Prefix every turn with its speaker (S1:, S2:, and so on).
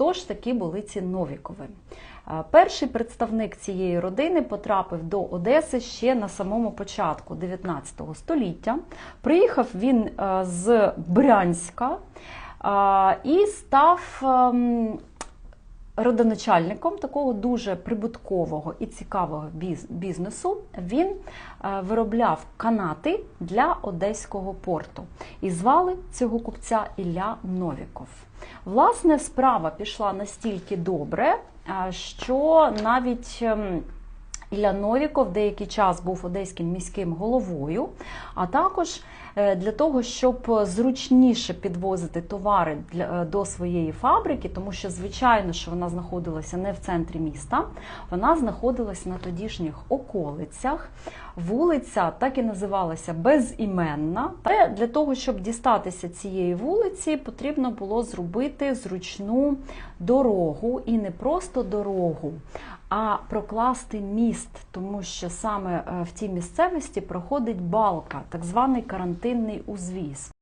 S1: Хто ж такі були ці Новікови? Перший представник цієї родини потрапив до Одеси ще на самому початку 19 століття. Приїхав він е, з Брянська і став ем, родоначальником такого дуже прибуткового і цікавого бізнесу. Він е, виробляв канати для одеського порту. І звали цього купця Ілля Новіков. Власне, справа пішла настільки добре, е, що навіть. Ілля Новіков деякий час був одеським міським головою, а також е, для того, щоб зручніше підвозити товари е, до своєї фабрики, тому що, звичайно, що вона знаходилася не в центрі міста, вона знаходилася на тодішніх околицях. Вулиця так і називалася безіменна. Та для того, щоб дістатися цієї вулиці, потрібно було зробити зручну дорогу і не просто дорогу, а прокласти міст, тому що саме е, в тій місцевості проходить балка, так званий карантинний узвіз.